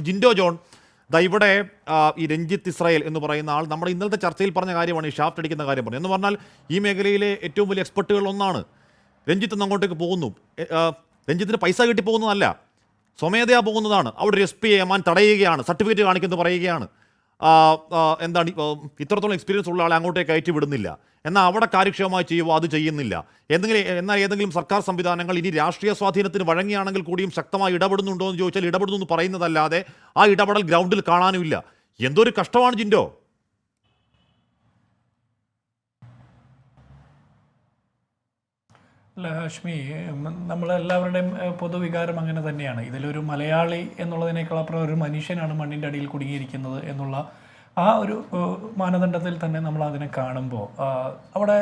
Jinto John ദാ ഇവിടെ ഈ രഞ്ജിത്ത് ഇസ്രായേൽ എന്ന് പറയുന്ന ആൾ നമ്മുടെ ഇന്നലത്തെ ചർച്ചയിൽ പറഞ്ഞ കാര്യമാണ് ഈ ഷാഫ്റ്റ് അടിക്കുന്ന കാര്യം പറഞ്ഞു എന്ന് പറഞ്ഞാൽ ഈ മേഖലയിലെ ഏറ്റവും വലിയ എക്സ്പെർട്ടുകൾ ഒന്നാണ്. രഞ്ജിത്ത് ഇന്ന് അങ്ങോട്ടേക്ക് പോകുന്നു. എ, രഞ്ജിത്തിന് പൈസ കിട്ടി പോകുന്നതല്ല. സ്വമേധയാ പോകുന്നതാണ്. അവിടെ ഒരു എസ് പി എമാൻ തടയുകയാണ് സർട്ടിഫിക്കറ്റ് കാണിക്കുന്നത് പറയുകയാണ്. എന്താണ് ഇത്രത്തോളം എക്സ്പീരിയൻസ് ഉള്ള ആളെ അങ്ങോട്ടേക്ക് കയറ്റി വിടുന്നില്ല. എന്നാൽ അവിടെ കാര്യക്ഷമമായി ചെയ്യുമോ അത് ചെയ്യുന്നില്ല. എന്തെങ്കിലും എന്നാൽ ഏതെങ്കിലും സർക്കാർ സംവിധാനങ്ങൾ ഇനി രാഷ്ട്രീയ സ്വാധീനത്തിന് വഴങ്ങിയാണെങ്കിൽ കൂടിയും ശക്തമായി ഇടപെടുന്നുണ്ടോ എന്ന് ചോദിച്ചാൽ ഇടപെടുന്നു എന്ന് പറയുന്നതല്ലാതെ ആ ഇടപെടൽ ഗ്രൗണ്ടിൽ കാണാനുമില്ല. എന്തൊരു കഷ്ടമാണ് ജിൻഡോ. അല്ല ഹാഷ്മി നമ്മളെല്ലാവരുടെയും പൊതുവികാരം അങ്ങനെ തന്നെയാണ്. ഇതിലൊരു മലയാളി എന്നുള്ളതിനേക്കാൾ അപ്പുറം ഒരു മനുഷ്യനാണ് മണ്ണിന്റെ അടിയിൽ കുടുങ്ങിയിരിക്കുന്നത് എന്നുള്ള ആ ഒരു മാനദണ്ഡത്തിൽ തന്നെ നമ്മൾ അതിനെ കാണുമ്പോൾ അവിടെ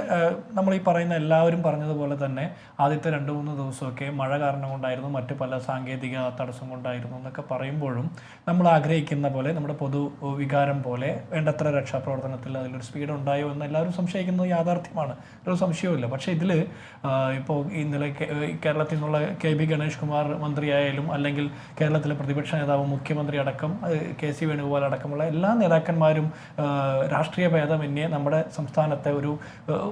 നമ്മൾ ഈ പറയുന്ന എല്ലാവരും പറഞ്ഞതുപോലെ തന്നെ ആദ്യത്തെ രണ്ട് മൂന്ന് ദിവസമൊക്കെ മഴ കാരണം കൊണ്ടായിരുന്നു മറ്റു പല സാങ്കേതിക തടസ്സം കൊണ്ടായിരുന്നു എന്നൊക്കെ പറയുമ്പോഴും നമ്മൾ ആഗ്രഹിക്കുന്ന പോലെ നമ്മുടെ പൊതു വികാരം പോലെ വേണ്ടത്ര രക്ഷാപ്രവർത്തനത്തിൽ അതിലൊരു സ്പീഡ് ഉണ്ടായോ എന്ന് എല്ലാവരും സംശയിക്കുന്നത് യാഥാർത്ഥ്യമാണ്. ഒരു സംശയവുമില്ല. പക്ഷേ ഇതിൽ ഇപ്പോൾ ഇന്നലെ കേരളത്തിൽ നിന്നുള്ള കെ ബി ഗണേഷ് കുമാർ മന്ത്രിയായാലും അല്ലെങ്കിൽ കേരളത്തിലെ പ്രതിപക്ഷ നേതാവ് മുഖ്യമന്ത്രി അടക്കം കെ സി വേണുഗോപാൽ അടക്കമുള്ള എല്ലാ നേതാക്കന്മാരും ഏഹ്, രാഷ്ട്രീയ ഭേദമന്യേ നമ്മുടെ സംസ്ഥാനത്തെ ഒരു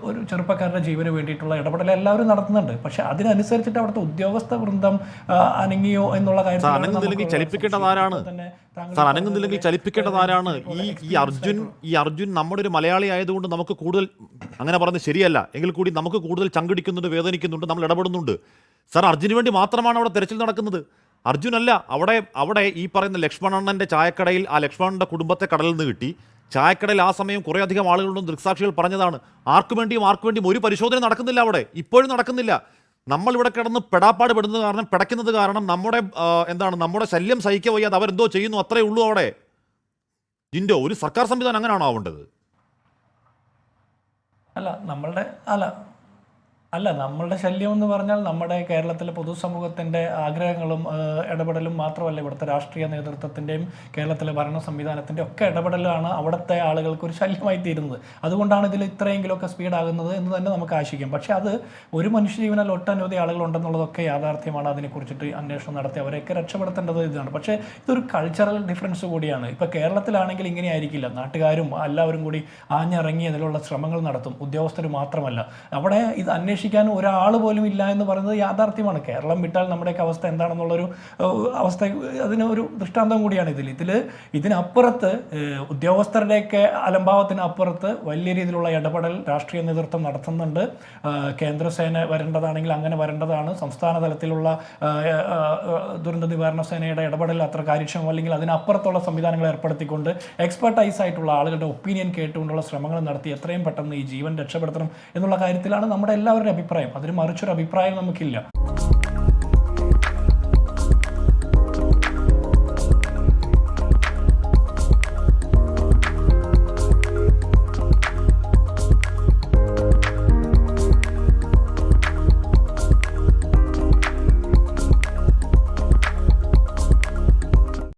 ഒരു ചെറുപ്പക്കാരുടെ ജീവന് വേണ്ടിയിട്ടുള്ള ഇടപെടൽ എല്ലാവരും നടത്തുന്നുണ്ട്. പക്ഷെ അതിനനുസരിച്ചിട്ട് അവിടുത്തെ ഉദ്യോഗസ്ഥ വൃന്ദം അനങ്ങിയോ എന്നുള്ള നമുക്ക് ചലിപ്പിക്കേണ്ടത് ആരാണ്? സാർ അനങ്ങുന്നില്ലെങ്കിൽ ചലിപ്പിക്കേണ്ടത് ആരാണ്? ഈ ഈ അർജുൻ ഈ അർജുൻ നമ്മുടെ ഒരു മലയാളി ആയതുകൊണ്ട് നമുക്ക് കൂടുതൽ അങ്ങനെ പറഞ്ഞ് ശരിയല്ല. എങ്കിൽ കൂടി നമുക്ക് കൂടുതൽ ചങ്കടിക്കുന്നുണ്ട് വേദനിക്കുന്നുണ്ട് നമ്മൾ ഇടപെടുന്നുണ്ട്. സാർ അർജുന് വേണ്ടി മാത്രമാണ് അവിടെ തെരച്ചിൽ നടക്കുന്നത്. അർജുനല്ല അവിടെ അവിടെ ഈ പറയുന്ന ലക്ഷ്മണണ്ണന്റെ ചായക്കടയിൽ ആ ലക്ഷ്മണന്റെ കുടുംബത്തെ കടലിൽ നിന്ന് കിട്ടി. ചായക്കടയിൽ ആ സമയം കുറേയധികം ആളുകളുണ്ട് ദൃക്സാക്ഷികൾ പറഞ്ഞതാണ്. ആർക്കു വേണ്ടിയും ആർക്കു വേണ്ടിയും ഒരു പരിശോധന നടക്കുന്നില്ല അവിടെ. ഇപ്പോഴും നടക്കുന്നില്ല. നമ്മളിവിടെ കിടന്ന് പെടാപ്പാട് പെടുന്നത് കാരണം പിടയ്ക്കുന്നത് കാരണം നമ്മുടെ എന്താണ് നമ്മുടെ ശല്യം സഹിക്കുക വയ്യാതെ അവരെന്തോ ചെയ്യുന്നു അത്രേ ഉള്ളൂ അവിടെ. ജിൻഡോ ഒരു സർക്കാർ സംവിധാനം അങ്ങനെയാണോ ആവേണ്ടത്? അല്ല നമ്മളുടെ അല്ല അല്ല നമ്മളുടെ ശല്യം എന്ന് പറഞ്ഞാൽ നമ്മുടെ കേരളത്തിലെ പൊതുസമൂഹത്തിന്റെ ആഗ്രഹങ്ങളും ഇടപെടലും മാത്രമല്ല ഇവിടുത്തെ രാഷ്ട്രീയ നേതൃത്വത്തിന്റെയും കേരളത്തിലെ ഭരണ സംവിധാനത്തിന്റെ ഒക്കെ ഇടപെടലാണ് അവിടുത്തെ ആളുകൾക്ക് ഒരു ശല്യമായി തീരുന്നത്. അതുകൊണ്ടാണ് ഇതിൽ ഇത്രയെങ്കിലുമൊക്കെ സ്പീഡാകുന്നത് എന്ന് തന്നെ നമുക്ക് ആശിക്കാം. പക്ഷേ അത് ഒരു മനുഷ്യജീവനാൽ ഒട്ടനവധി ആളുകളുണ്ടെന്നുള്ളതൊക്കെ യാഥാർത്ഥ്യമാണ് അതിനെക്കുറിച്ചിട്ട് അന്വേഷണം നടത്തി അവരെയൊക്കെ രക്ഷപ്പെടുത്തേണ്ടത് ഇതാണ്. പക്ഷേ ഇതൊരു കൾച്ചറൽ ഡിഫറൻസ് കൂടിയാണ്. ഇപ്പോൾ കേരളത്തിലാണെങ്കിൽ ഇങ്ങനെ ആയിരിക്കില്ല. നാട്ടുകാരും എല്ലാവരും കൂടി ആഞ്ഞിറങ്ങി അതിലുള്ള ശ്രമങ്ങൾ നടത്തും. ഉദ്യോഗസ്ഥർ മാത്രമല്ല. അവിടെ ഇത് അന്വേഷിക്കാനും ഒരാൾ പോലും ഇല്ല എന്ന് പറയുന്നത് യാഥാർത്ഥ്യമാണ്. കേരളം വിട്ടാൽ നമ്മുടെയൊക്കെ അവസ്ഥ എന്താണെന്നുള്ളൊരു അവസ്ഥ അതിന് ഒരു ദൃഷ്ടാന്തം കൂടിയാണ് ഇതിൽ ഇതിൽ ഇതിനപ്പുറത്ത് ഉദ്യോഗസ്ഥരുടെയൊക്കെ അലംഭാവത്തിന് അപ്പുറത്ത് വലിയ രീതിയിലുള്ള ഇടപെടൽ രാഷ്ട്രീയ നേതൃത്വം നടത്തുന്നുണ്ട്. കേന്ദ്രസേന വരേണ്ടതാണെങ്കിൽ അങ്ങനെ വരേണ്ടതാണ്. സംസ്ഥാന തലത്തിലുള്ള ദുരന്ത നിവാരണ സേനയുടെ ഇടപെടൽ അത്ര കാര്യക്ഷമം അല്ലെങ്കിൽ അതിനപ്പുറത്തുള്ള സംവിധാനങ്ങൾ ഏർപ്പെടുത്തിക്കൊണ്ട് എക്സ്പെർട്ടൈസ് ആയിട്ടുള്ള ആളുകളുടെ ഒപ്പീനിയൻ കേട്ടുകൊണ്ടുള്ള ശ്രമങ്ങൾ നടത്തി എത്രയും പെട്ടെന്ന് ഈ ജീവൻ രക്ഷപ്പെടുത്തണം എന്നുള്ള കാര്യത്തിലാണ് നമ്മുടെ എല്ലാവരുടെയും അഭിപ്രായം. അതിന് മറിച്ചൊരു അഭിപ്രായം നമുക്കില്ല.